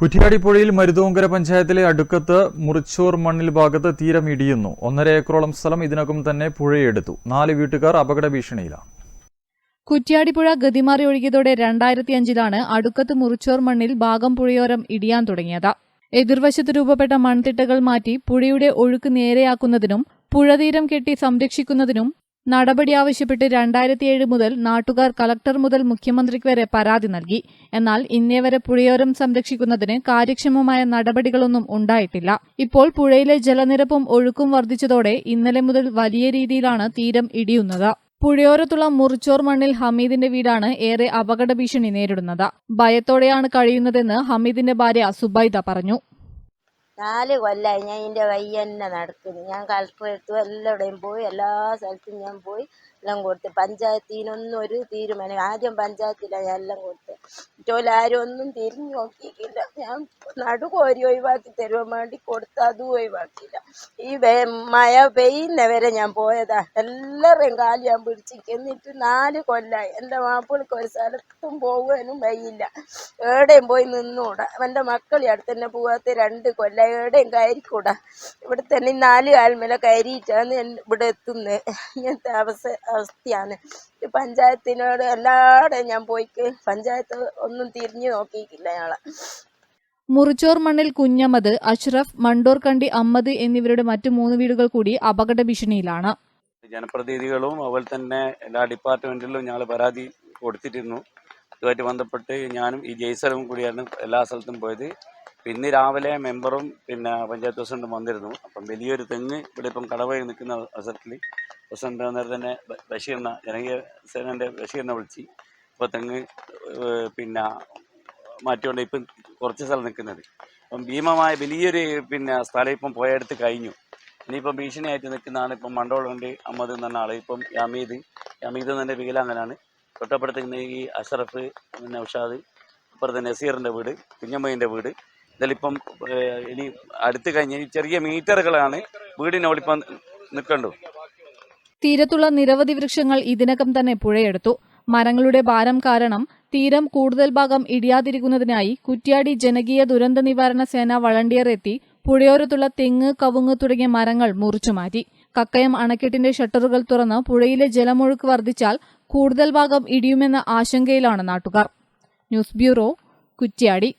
കുറ്റിയാടിപ്പുഴയിൽ മരുതോങ്കര പഞ്ചായത്തിലെ അടുക്കത്ത് മുറിച്ചോർ മണ്ണിൽ ഭാഗത്ത് തീരം ഇടിയുന്നു. ഒന്നര ഏക്കറോളം സ്ഥലം ഇതിനകം തന്നെ പുഴയെടുത്തു. നാല് വീട്ടുകാർ അപകട ഭീഷണിയിലാണ്. കുറ്റ്യാടിപ്പുഴ ഗതിമാറി ഒഴുകിയതോടെ രണ്ടായിരത്തി അഞ്ചിലാണ് അടുക്കത്ത് മുറിച്ചോർ മണ്ണിൽ ഭാഗം പുഴയോരം ഇടിയാൻ തുടങ്ങിയത്. എതിർവശത്ത് രൂപപ്പെട്ട മൺതിട്ടകൾ മാറ്റി പുഴയുടെ ഒഴുക്ക് നേരെയാക്കുന്നതിനും പുഴതീരം കെട്ടി സംരക്ഷിക്കുന്നതിനും നടപടി ആവശ്യപ്പെട്ട് രണ്ടായിരത്തിയേഴ് മുതൽ നാട്ടുകാർ കളക്ടർ മുതൽ മുഖ്യമന്ത്രിക്ക് വരെ പരാതി നൽകി. എന്നാൽ ഇന്നേ വരെ പുഴയോരം സംരക്ഷിക്കുന്നതിന് കാര്യക്ഷമമായ നടപടികളൊന്നും ഉണ്ടായിട്ടില്ല. ഇപ്പോൾ പുഴയിലെ ജലനിരപ്പും ഒഴുക്കും വർദ്ധിച്ചതോടെ ഇന്നലെ മുതൽ വലിയ രീതിയിലാണ് തീരം ഇടിയുന്നത്. പുഴയോരത്തുള്ള മുറിച്ചോർ മണ്ണിൽ ഹമീദിന്റെ വീടാണ് ഏറെ അപകട ഭീഷണി നേരിടുന്നത്. ഭയത്തോടെയാണ് കഴിയുന്നതെന്ന് ഹമീദിന്റെ ഭാര്യ സുബൈദ പറഞ്ഞു. നാല് കൊല്ലമായി ഞാൻ ഇതിന്റെ വഴി നടക്കുന്നു. ഞാൻ കളക്ടറെടുത്തും എല്ലാവിടെയും പോയി എല്ലാ സ്ഥലത്തും ഞാൻ പോയി. എല്ലാം കൊടുത്ത് പഞ്ചായത്തിനൊന്നും ഒരു തീരുമാനം. ആദ്യം പഞ്ചായത്തിലാണ് ഞാൻ എല്ലാം കൊടുത്തത് മറ്റോലെ ആരും ഒന്നും തിരിഞ്ഞു നോക്കിയിട്ടില്ല. ഞാൻ നടുകോരി ഒഴിവാക്കി തരുവാൻ വേണ്ടി കൊടുത്ത് അതും ഒഴിവാക്കിയില്ല. ഈ മഴ പെയ്യുന്നവരെ ഞാൻ പോയതാ. എല്ലാവരെയും കാൽ ഞാൻ പിടിച്ച് എന്നിട്ട് നാല് കൊല്ലായി. എന്റെ മാപ്പിൾക്ക് ഒരു സ്ഥലത്തും പോകാനും വയ്യില്ല. എവിടെയും പോയി നിന്നൂടാ. എന്റെ മക്കൾ അടുത്ത് തന്നെ പോകാത്ത രണ്ട് കൊല്ലായി. എവിടെയും കയറിക്കൂടാ. ഇവിടെ തന്നെ നാല് കാൽമേലെ കയറിയിട്ടാണ് ഇവിടെ എത്തുന്നത്. ഇങ്ങനത്തെ അവസ്ഥ അവസ്ഥയാണ്. ഈ പഞ്ചായത്തിനോട് എല്ലായിടെയും ഞാൻ പോയിക്ക് പഞ്ചായത്ത് ഒന്നും തിരിഞ്ഞു നോക്കിയിട്ടില്ല ഞങ്ങളെ. മുറിച്ചോർ മണ്ണിൽ കുഞ്ഞമ്മദ് അഷ്റഫ് മണ്ടോർകണ്ടി അമ്മദ് എന്നിവരുടെ മറ്റു മൂന്ന് വീടുകൾ കൂടി അപകട ഭീഷണിയിലാണ്. ജനപ്രതിനിധികളും അതുപോലെ തന്നെ എല്ലാ ഡിപ്പാർട്ട്മെന്റിലും ഞങ്ങൾ പരാതി കൊടുത്തിരുന്നു. ഇതുമായിട്ട് ബന്ധപ്പെട്ട് ഞാനും ഈ ജയ്സലും കൂടിയാണ് എല്ലാ സ്ഥലത്തും പോയത്. പിന്നെ രാവിലെ മെമ്പറും പിന്നെ പഞ്ചായത്ത് പ്രസിഡന്റും വന്നിരുന്നു. അപ്പം വലിയൊരു തെങ്ങ് ഇവിടെ ഇപ്പം കടവഴി നിൽക്കുന്ന അവസരത്തിൽ പ്രസിഡന്റ് അന്നേരം തന്നെ ബഷീറിനെ ജനകീയ സേനന്റെ ബഷീറിനെ വിളിച്ച് ഇപ്പോൾ തെങ്ങ് പിന്നെ മാറ്റിക്കൊണ്ട് ഇപ്പം കുറച്ച് സ്ഥലം നിൽക്കുന്നത്. അപ്പം ഭീമമായ വലിയൊരു പിന്നെ സ്ഥലം ഇപ്പം പോയെടുത്ത് കഴിഞ്ഞു. ഇനിയിപ്പം ഭീഷണിയായിട്ട് നിൽക്കുന്നതാണ് ഇപ്പം മണ്ടോളുണ്ട് അമ്മദ് എന്ന് പറഞ്ഞ ആൾ. ഇപ്പം യമീദ് യമീദ് എന്നെ വികലാംഗനാണ് തൊട്ടപ്പുറത്ത് ഈ അഷറഫ് പിന്നെ ഉഷാദ് അപ്പുറത്ത് നസീറിന്റെ വീട് കുഞ്ഞമ്മയിന്റെ വീട്. ഇതിലിപ്പം ഇനി അടുത്ത് കഴിഞ്ഞ് ചെറിയ മീറ്ററുകളാണ് വീടിനോളിപ്പം നിൽക്കണ്ടു. തീരത്തുള്ള നിരവധി വൃക്ഷങ്ങൾ ഇതിനകം തന്നെ പുഴയെടുത്തു. മരങ്ങളുടെ ഭാരം കാരണം തീരം കൂടുതൽ ഭാഗം ഇടിയാതിരിക്കുന്നതിനായി കുറ്റ്യാടി ജനകീയ ദുരന്ത നിവാരണ സേന വളണ്ടിയർ എത്തി പുഴയോരത്തുള്ള തെങ്ങ് കവുങ്ങ് തുടങ്ങിയ മരങ്ങൾ മുറിച്ചുമാറ്റി കക്കയം അണക്കെട്ടിന്റെ ഷട്ടറുകൾ തുറന്ന് പുഴയിലെ ജലമൊഴുക്ക് വർദ്ധിച്ചാൽ കൂടുതൽ ഭാഗം ഇടിയുമെന്ന ആശങ്കയിലാണ് നാട്ടുകാർ. News bureau Kuttiadi.